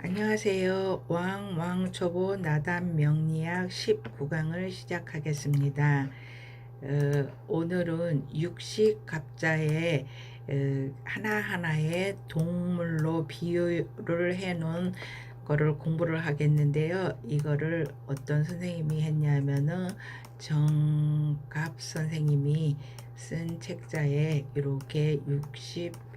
안녕하세요. 왕왕초보 나담 명리학 19강을 시작하겠습니다. 어, 오늘은 육식 갑자의 어, 하나하나의 동물로 비유를 해 놓은 거를 공부를 하겠는데요. 이거를 어떤 선생님이 했냐면은 정갑 선생님이 쓴 책자에 이렇게 60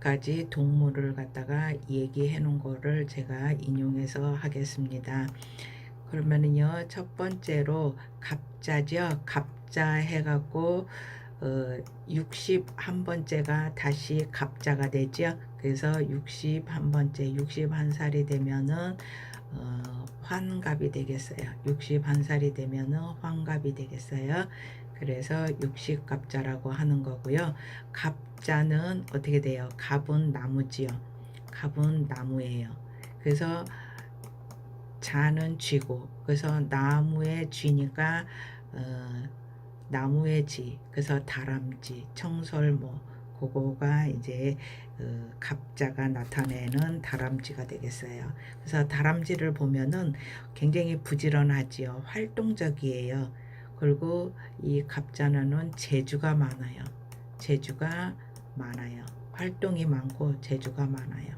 가지 동물을 갖다가 얘기해 놓은 거를 제가 인용해서 하겠습니다. 그러면은요, 첫 번째로 갑자죠. 갑자 해갖고, 어, 61번째가 다시 갑자가 되죠. 그래서 61번째, 61살이 되면은, 어, 환갑이 되겠어요. 61살이 되면은 환갑이 되겠어요. 그래서 육식갑자라고 하는 거고요. 갑자는 어떻게 돼요? 갑은 나무지요. 갑은 나무예요. 그래서 자는 쥐고 그래서 나무의 쥐니까 어, 나무의 지 그래서 다람쥐 청설모 그거가 이제 어, 갑자가 나타내는 다람쥐가 되겠어요. 그래서 다람쥐를 보면은 굉장히 부지런하지요. 활동적이에요. 그리고 이 갑자는 재주가 많아요. 재주가 많아요. 활동이 많고 재주가 많아요.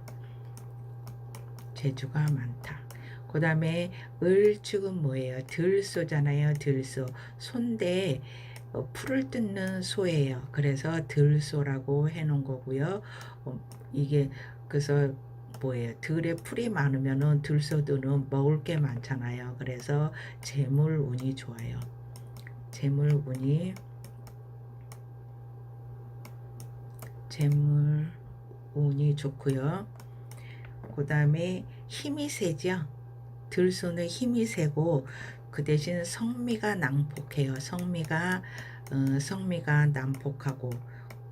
재주가 많다. 그 다음에 을축은 뭐예요? 들소잖아요. 들소. 손대 어, 풀을 뜯는 소예요. 그래서 들소라고 해놓은 거고요. 어, 이게 그래서 뭐예요? 들에 풀이 많으면은 들소들은 먹을 게 많잖아요. 그래서 재물 운이 좋아요. 재물 운이 재물 운이 좋고요. 그 다음에 힘이 세죠. 들소는 힘이 세고 그 대신 성미가 난폭해요. 성미가 어, 성미가 난폭하고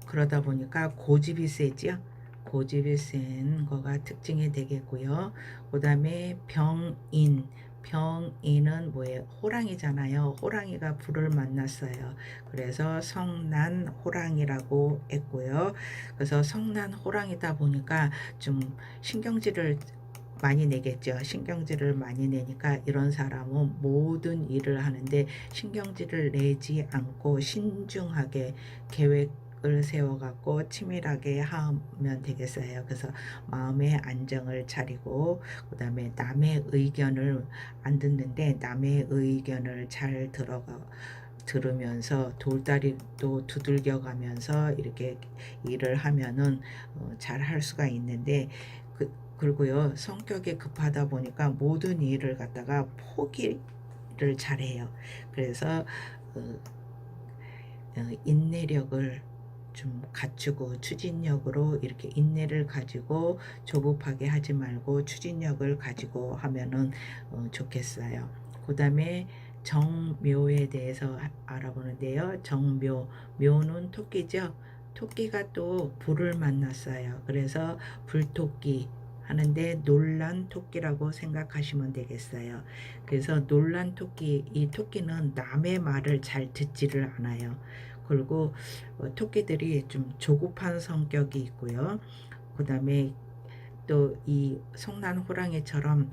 그러다 보니까 고집이 세죠. 고집이 센 거가 특징이 되겠고요. 그 다음에 병인 병인은 뭐예요? 호랑이잖아요. 호랑이가 불을 만났어요. 그래서 성난 호랑이라고 했고요. 그래서 성난 호랑이다 보니까 좀 신경질을 많이 내겠죠. 신경질을 많이 내니까 이런 사람은 모든 일을 하는데 신경질을 내지 않고 신중하게 계획 을 세워갖고 치밀하게 하면 되겠어요. 그래서 마음의 안정을 차리고 그 다음에 남의 의견을 안 듣는데 남의 의견을 잘 들어가 들으면서 돌다리도 두들겨 가면서 이렇게 일을 하면은 어, 잘할 수가 있는데 그, 그리고요 성격이 급하다 보니까 모든 일을 갖다가 포기를 잘해요. 그래서 어, 어, 인내력을 좀 갖추고 추진력으로 이렇게 인내를 가지고 조급하게 하지 말고 추진력을 가지고 하면은 어, 좋겠어요. 그 다음에 정묘에 대해서 알아보는데요. 정묘, 묘는 토끼죠. 토끼가 또 불을 만났어요. 그래서 불토끼 하는데 놀란 토끼라고 생각하시면 되겠어요. 그래서 놀란 토끼, 이 토끼는 남의 말을 잘 듣지를 않아요. 그리고 어, 토끼들이 좀 조급한 성격이 있고요. 그 다음에 또 이 성난 호랑이처럼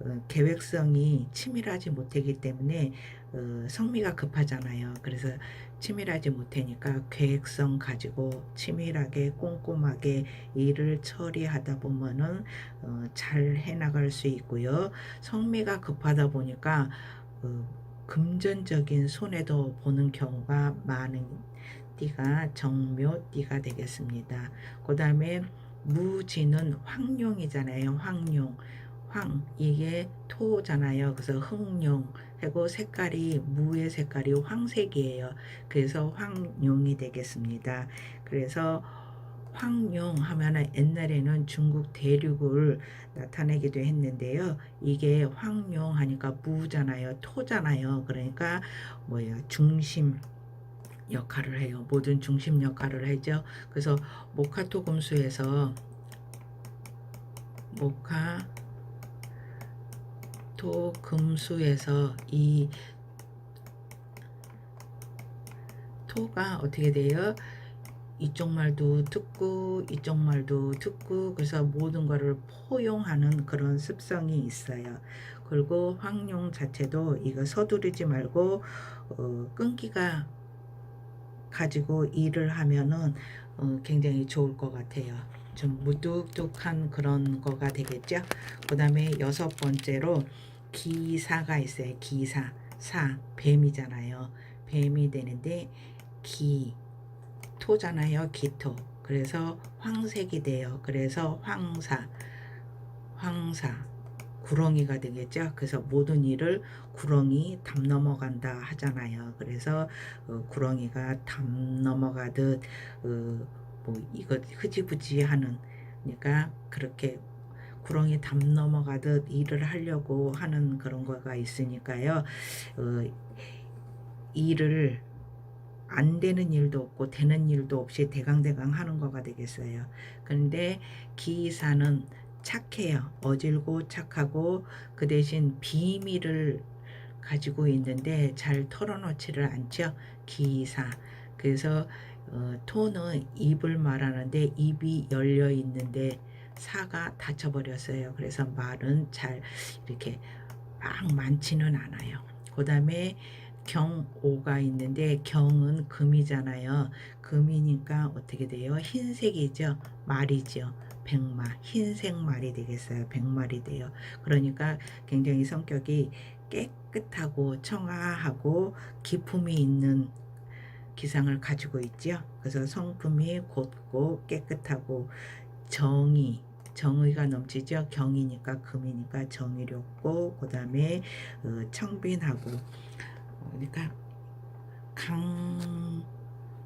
어, 계획성이 치밀하지 못하기 때문에 어, 성미가 급하잖아요. 그래서 치밀하지 못하니까 계획성 가지고 치밀하게 꼼꼼하게 일을 처리하다 보면은 어, 잘 해나갈 수 있고요. 성미가 급하다 보니까 어, 금전적인 손해도 보는 경우가 많은 띠가 정묘띠가 되겠습니다. 그 다음에 무지는 황룡이잖아요. 황룡. 황 이게 토잖아요. 그래서 흑룡 하고 색깔이 무의 색깔이 황색이에요. 그래서 황룡이 되겠습니다. 그래서 황룡 하면은 옛날에는 중국 대륙을 나타내기도 했는데요. 이게 황룡 하니까 무잖아요. 토잖아요. 그러니까 뭐예요? 중심 역할을 해요. 모든 중심 역할을 하죠. 그래서 모카토 금수에서 모카 토 금수에서 이 토가 어떻게 돼요? 이쪽 말도 듣고 이쪽 말도 듣고 그래서 모든 것을 포용하는 그런 습성이 있어요. 그리고 황룡 자체도 이거 서두르지 말고 어, 끈기가 가지고 일을 하면은 어, 굉장히 좋을 것 같아요. 좀 무뚝뚝한 그런 거가 되겠죠. 그 다음에 여섯 번째로 기사가 있어요. 기사, 사, 뱀이잖아요. 뱀이 되는데 기, 토잖아요. 기토. 그래서 황색이 돼요. 그래서 황사, 황사, 구렁이가 되겠죠. 그래서 모든 일을 구렁이 담 넘어간다 하잖아요. 그래서 어, 구렁이가 담 넘어가듯 어, 뭐 이거 흐지부지하는 그러니까 그렇게 구렁이 담 넘어가듯 일을 하려고 하는 그런 거가 있으니까요. 어, 일을 안 되는 일도 없고 되는 일도 없이 대강대강 하는 거가 되겠어요. 그런데 기사는 착해요. 어질고 착하고 그 대신 비밀을 가지고 있는데 잘 털어놓지를 않죠. 기사. 그래서 어, 토는 입을 말하는데 입이 열려 있는데 사가 닫혀버렸어요. 그래서 말은 잘 이렇게 막 많지는 않아요. 그 다음에 경오가 있는데 경은 금이잖아요. 금이니까 어떻게 돼요? 흰색이죠. 말이죠. 백마, 흰색 말이 되겠어요. 백말이 돼요. 그러니까 굉장히 성격이 깨끗하고 청아하고 기품이 있는 기상을 가지고 있죠. 그래서 성품이 곧고 깨끗하고 정의, 정의가 넘치죠. 경이니까 금이니까 정의롭고 그 다음에 어, 청빈하고 그러니까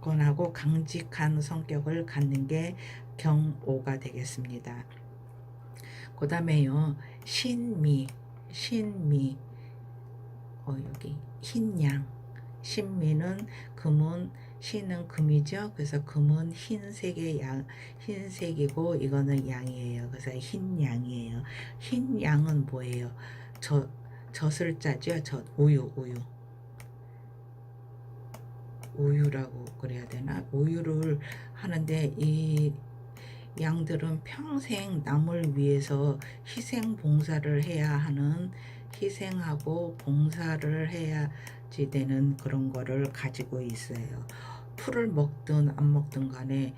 강건하고 강직한 성격을 갖는 게 경오가 되겠습니다. 그 다음에요 신미, 신미, 어 여기 흰양, 신미는 금은 신은 금이죠. 그래서 금은 흰색의 양, 흰색이고 이거는 양이에요. 그래서 흰 양이에요. 흰 양은 뭐예요? 저 젖을 짜죠. 젖 우유 우유. 우유라고 그래야 되나? 우유를 하는데 이 양들은 평생 남을 위해서 희생 봉사를 해야 하는 희생하고 봉사를 해야지 되는 그런 거를 가지고 있어요. 풀을 먹든 안 먹든 간에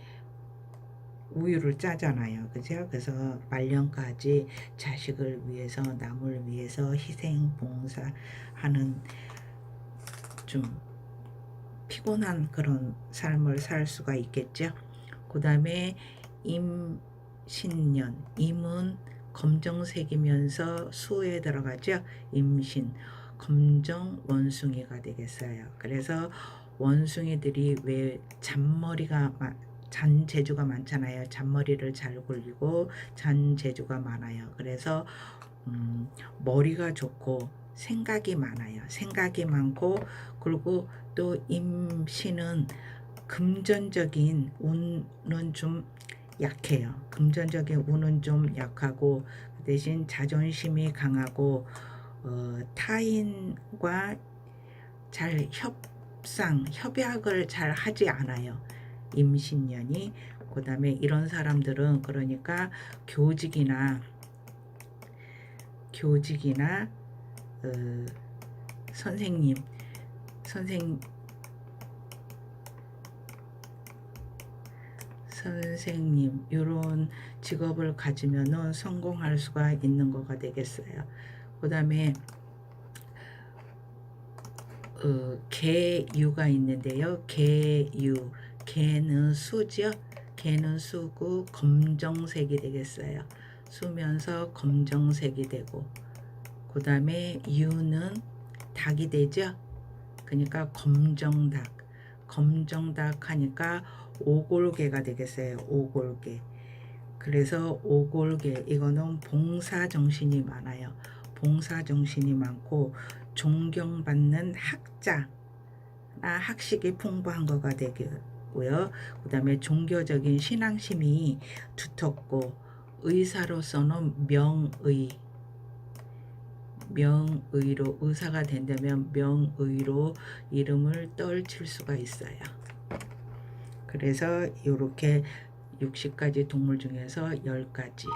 우유를 짜잖아요. 그죠? 그래서 말년까지 자식을 위해서 남을 위해서 희생 봉사하는 좀 피곤한 그런 삶을 살 수가 있겠죠. 그 다음에 임신년, 임은 검정색이면서 수에 들어가죠. 임신, 검정 원숭이가 되겠어요. 그래서 원숭이들이 왜 잔머리가 잔 재주가 많잖아요. 잔머리를 잘 굴리고 잔 재주가 많아요. 그래서 음, 머리가 좋고 생각이 많아요. 생각이 많고 그리고 또 임신은 금전적인 운은 좀 약해요. 금전적인 운은 좀 약하고 그 대신 자존심이 강하고 어, 타인과 잘 협상, 협약을 잘 하지 않아요. 임신년이 그 다음에 이런 사람들은 그러니까 교직이나 교직이나 어, 선생님 선생 선생님 이런 직업을 가지면은 성공할 수가 있는 거가 되겠어요. 그 다음에 어, 개유가 있는데요. 개유 개는 수죠. 개는 수고 검정색이 되겠어요. 수면서 검정색이 되고 그 다음에 유는 닭이 되죠. 그러니까 검정닭 검정닭 하니까 오골개가 되겠어요. 오골개. 그래서 오골개 이거는 봉사 정신이 많아요. 봉사 정신이 많고 존경받는 학자나 학식이 풍부한 거가 되고요. 그 다음에 종교적인 신앙심이 두텁고 의사로서는 명의 명의로 의사가 된다면 명의로 이름을 떨칠 수가 있어요. 그래서 이렇게 60가지 동물 중에서 10가지